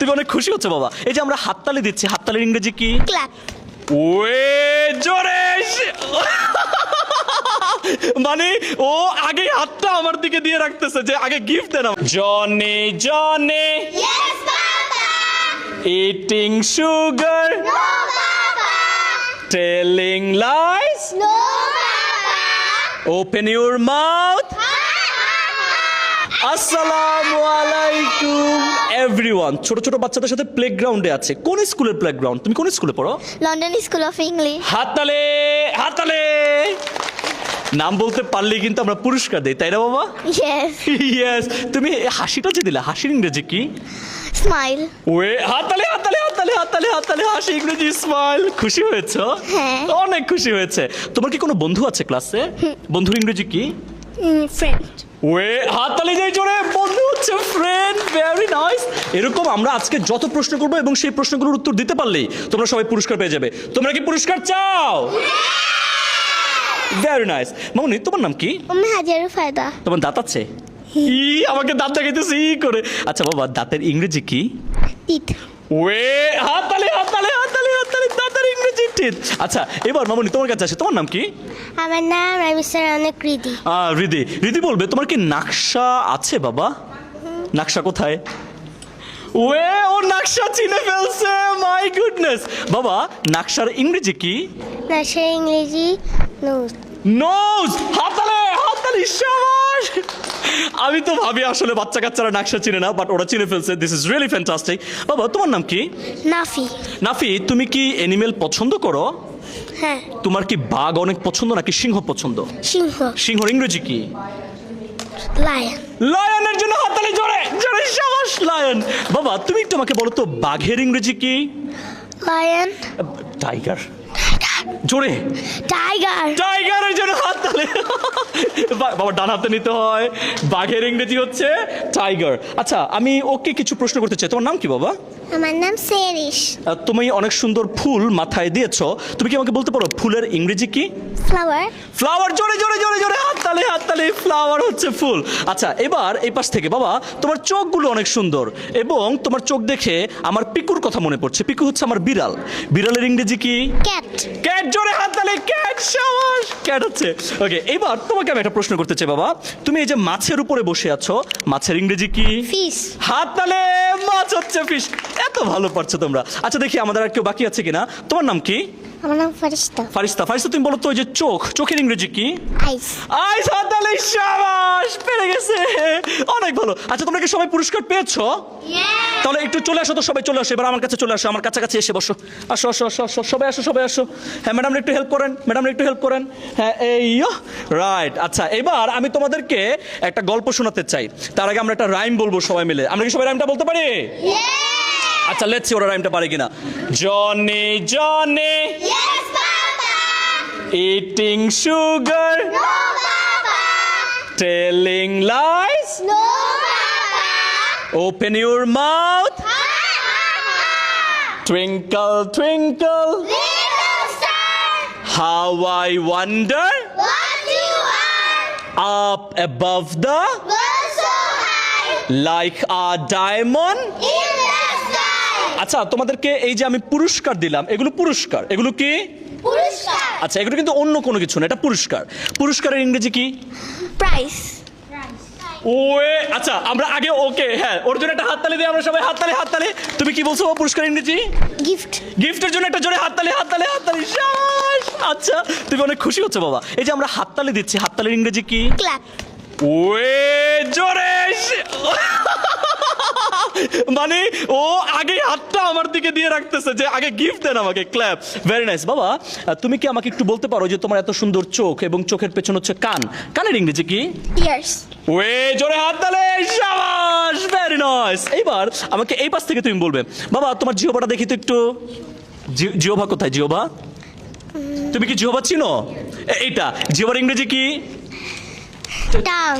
তুমি অনেক খুশি হচ্ছে বাবা। এই যে আমরা হাততালি দিচ্ছি হাততালির ইংরেজি কি? ক্ল্যাপ। ওয়ে জোরে মানে ও আগে হাতটা আমার দিকে দিয়ে রাখতেছে যে আগে gift then Johnny Johnny. Eating sugar telling lies open your mouth আসসালামু আলাইকুম। এভরিওয়ান ছোট ছোট বাচ্চাদের সাথে প্লেগ্রাউন্ডে আছে। কোন স্কুলের প্লেগ্রাউন্ড তুমি কোন স্কুলে পড়ো? লন্ডন স্কুল অফ ইংলিশ হাততালে! হাততালে! নাম বলতে পারলেই কিন্তু আমরা পুরস্কার দিই তাই না বাবা? ইয়েস ইয়েস তুমি হাসিটা যে দিলে হাসির ইংরেজি কি? স্মাইল ওয়ে হাততালে হাততালে হাততালে হাততালে হাততালে হাসি ইংরেজি স্মাইল খুশি হয়েছো? হ্যাঁ। অনেক খুশি হয়েছে। তোমার কি কোনো বন্ধু আছে ক্লাসে বন্ধুর ইংরেজি কি? ফ্রেন্ড ওয়ে হাততালি যাই জোরে বন্ধু হচ্ছে ফ্রেন্ড ভেরি নাইস এরকম আমরা আজকে যত প্রশ্ন করব এবং সেই প্রশ্নগুলোর উত্তর দিতে পারলেই তোমরা সবাই পুরস্কার পেয়ে যাবে। তোমরা কি পুরস্কার চাও? ভেরি নাইস মামনি তোমার নাম কি? আমি হাজারো ফায়দা। তোমার দাঁত আছে? ই আমাকে দাঁত দেখাইতেছে ই করে। আচ্ছা বাবা দাঁতের ইংরেজি কি? টিথ। ওয়ে হাততালি হাততালি হাততালি! টিথ আচ্ছা এবার মামনি তোমার কাছে আসে। তোমার নাম কি? আমার নাম রামিস্টার অনেক আহ, রিদি। রিদি বলবে তোমার কি নাকশা আছে বাবা? নাকশা কোথায়? ওয়ে ও নাকশা চিনে ফেলছে মাই গুডনেস বাবা নাকশার ইংরেজি কি? না সে ইংরেজি নোজ নোজ হাততালে! হাততালি শাবাশ আমি তো ভাবি আসলে বাচ্চা কাচ্চারা নাকশা চিনে না বাট ওরা চিনে ফেলছে। দিস ইজ রিয়েলি ফ্যান্টাস্টিক বাবা তোমার নাম কি? নাফি। নাফি তুমি কি অ্যানিমেল পছন্দ করো? হ্যাঁ। তোমার কি বাঘ অনেক পছন্দ নাকি সিংহ পছন্দ? সিংহ। সিংহর ইংরেজি কি? লায়ন লায়নের জন্য হাততালি জোরে জোরে সাবাস লায়ন বাবা তুমি একটু আমাকে বলো তো বাঘের ইংরেজি কি? লায়ন টাইগার জোরে। টাইগার। টাইগারের জন্য হাততালি বাবা ডান হাতে নিতে হয়। বাঘের ইংরেজি হচ্ছে টাইগার। আচ্ছা আমি ওকে কিছু প্রশ্ন করতে চাই। তোমার নাম কি বাবা? আমার নাম সেরিশ। তুমি অনেক সুন্দর ফুল মাথায় দিয়েছ। তুমি কি আমাকে বলতে পারো ফুলের ইংরেজি কি? ফ্লাওয়ার ফ্লাওয়ার জোরে জোরে জোরে জোরে হাততালি হাততালি ফ্লাওয়ার হচ্ছে ফুল। আচ্ছা এবার এই পাশ থেকে বাবা তোমার চোখগুলো অনেক সুন্দর এবং তোমার চোখ দেখে আমার পিকুর কথা মনে পড়ছে। পিকু হচ্ছে আমার বিড়াল। বিড়ালের ইংরেজি কি? ক্যাট ক্যাট জোরে হাততালি ক্যাট সাবাস ক্যাট হচ্ছে। ওকে এবার তোমাকে আমি একটা প্রশ্ন করতে চাই বাবা। তুমি এই যে মাছের উপরে বসে আছো মাছের ইংরেজি কি? ফিশ হাততালে! মাছ হচ্ছে এত ভালো পারছ তোমরা। আচ্ছা দেখি আমাদের আর কেউ বাকি আছে কিনা। তোমার নাম কি? আমার নাম ফারিস্তা। ফারিস্তা ফারিস্তা তুমি বলো তো ওই যে চোখ চোখের ইংরেজি কি? আইস। আইস হাতালে সাবাস পেরে গেছে। অনেক ভালো। আচ্ছা তোমরা কি সবাই পুরস্কার পেয়েছ? তাহলে একটু চলে আসো তো সবাই চলে আসো। এবার আমার কাছে চলে আসো আমার কাছাকাছি এসে বসো। আসো আসো আসো আসো সবাই আসো সবাই আসো। হ্যাঁ ম্যাডাম একটু হেল্প করেন ম্যাডাম একটু হেল্প করেন। হ্যাঁ এই রাইট আচ্ছা এবার আমি তোমাদেরকে একটা গল্প শোনাতে চাই। তার আগে আমরা একটা রাইম বলব সবাই মিলে। আমরা কি সবাই রাইমটা বলতে পারি? আচ্ছা লেটস ওরা রাইমটা পারে কিনা জনি জনি ইয়েস বাবা ইটিং সুগার নো বাবা টেলিং লাইস নো বাবা Open your mouth. Twinkle, twinkle. Little star, How I wonder. what you are, Up above the. was so high Like a diamond. in the sky. আচ্ছা তোমাদেরকে এই যে আমি পুরস্কার দিলাম এগুলো পুরস্কার। এগুলো কি? পুরস্কার। আচ্ছা এগুলো কিন্তু অন্য কোনো কিছু না এটা পুরস্কার। পুরস্কারের ইংরেজি কি? প্রাইস ওয়ে আচ্ছা আমরা আগে ওকে হ্যাঁ ওর জন্য একটা হাততালি দিই আমরা সবাই হাততালি হাততালি। তুমি কি বলছো পুরস্কার ইংরেজি? গিফট গিফটের জন্য একটা জোরে হাততালি হাততালি হাততালি শাবাশ আচ্ছা তুমি অনেক খুশি হচ্ছে বাবা। এই যে আমরা হাততালি দিচ্ছি হাততালির ইংরেজি কি? ক্ল্যাপ ওয়ে জোরে মানে ও আগে হাতটা আমার দিকে দিয়ে রাখতেছে যে আগে গিফট দেন আমাকে ক্ল্যাপ ভেরি নাইস বাবা তুমি কি আমাকে একটু বলতে পারো যে তোমার এত সুন্দর চোখ এবং চোখের পেছন হচ্ছে কান? কানের ইংরেজি কি? ইয়ার্স ওয়ে জোরে হাত তালে শাবাশ ভেরি নাইস এইবার আমাকে এই পাশ থেকে তুমি বলবে বাবা তোমার জিওবাটা দেখি তো একটু। জি- জিওভা কোথায় জিওভা তুমি কি জিওভা চিনো? এইটা জিওবার ইংরেজি কি? টাং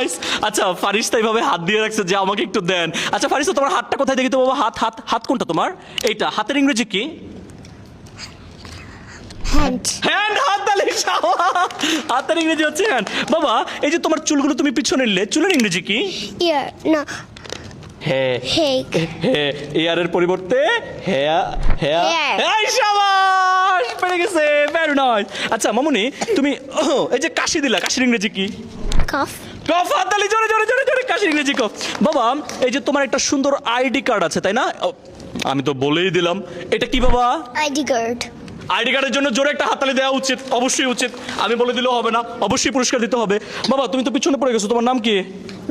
নাইস আচ্ছা ফারিস্তা এইভাবে হাত দিয়ে রাখছে যে আমাকে একটু দেন আচ্ছা ফারিস্তা তোমার হাতটা কোথায় দেখি তো বাবা হাত হাত হাত কোনটা তোমার এইটা হাতের ইংরেজি কি Hand. হ্যান্ড হাত তালি হাতের ইংরেজি হচ্ছে হ্যান্ড বাবা এই যে তোমার চুলগুলো তুমি পিছনে নিলে চুলের ইংরেজি কি Ear. No. Hake. এয়ারের পরিবর্তে হ্যাঁ হ্যাঁ পেরে গেছে ভেরি আচ্ছা মামুনি তুমি এই যে কাশি দিলা কাশির ইংরেজি কি. কফ হাতালি জোরে জোরে জোরে জোরে কাশির ইংরেজি কফ বাবা এই যে তোমার একটা সুন্দর আইডি কার্ড আছে তাই না? আমি তো বলেই দিলাম। এটা কি বাবা? ID card. আইডি কার্ডের জন্য জোরে একটা দেওয়া উচিত অবশ্যই উচিত। আমি বলে দিলেও হবে না অবশ্যই পুরস্কার দিতে হবে। বাবা তুমি তো পিছনে পড়ে গেছো তোমার নাম কি?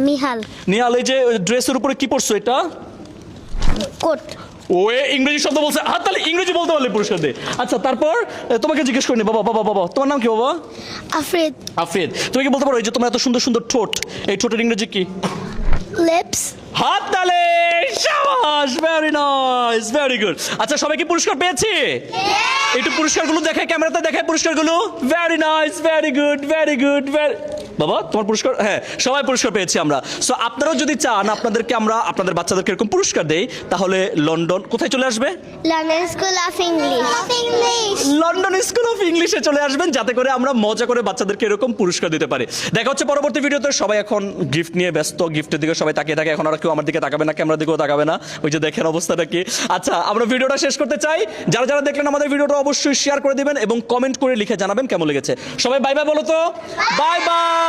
Mihal. নিহাল এই যে ড্রেসের উপরে কি পড়ছো এটা? Coat. ও ইংরেজি শব্দ বলছে। হাততালি ইংরেজি বলতে পারলে পুরস্কার দে। আচ্ছা তারপর তোমাকে জিজ্ঞেস করিনি বাবা বাবা বাবা তোমার নাম কি বাবা? Afraid. আফ্রিদ তুমি কি বলতে পারো এই যে তোমার এত সুন্দর সুন্দর ঠোঁট? এই ঠোঁটের ইংরেজি কি? লিপস হাত তালে শাবাশ ভেরি নাইস ভেরি গুড আচ্ছা সবাই কি পুরস্কার পেয়েছে? একটু পুরস্কারগুলো দেখায় ক্যামেরাতে দেখায় পুরস্কারগুলো। Very nice very good very good very বাবা তোমার পুরস্কার? হ্যাঁ সবাই পুরস্কার পেয়েছি আমরা। সো আপনারাও যদি চান আপনাদেরকে আমরা আপনাদের বাচ্চাদেরকে এরকম পুরস্কার দেই তাহলে লন্ডন কোথায় চলে আসবে? Of English. Of English. London school of ইংলিশে চলে আসবেন যাতে করে আমরা মজা করে বাচ্চাদেরকে এরকম পুরস্কার দিতে পারি। দেখা হচ্ছে পরবর্তী ভিডিওতে সবাই এখন গিফট নিয়ে ব্যস্ত গিফটের দিকে সবাই তাকিয়ে থাকে এখন আর কেউ আমার দিকে তাকাবে না ক্যামেরার দিকেও তাকাবে না। ওই যে দেখেন অবস্থাটা কি। আচ্ছা আমরা ভিডিওটা শেষ করতে চাই। যারা যারা দেখলেন আমাদের ভিডিওটা অবশ্যই শেয়ার করে দিবেন এবং কমেন্ট করে লিখে জানাবেন কেমন লেগেছে। সবাই বাই বাই বলো তো। Bye bye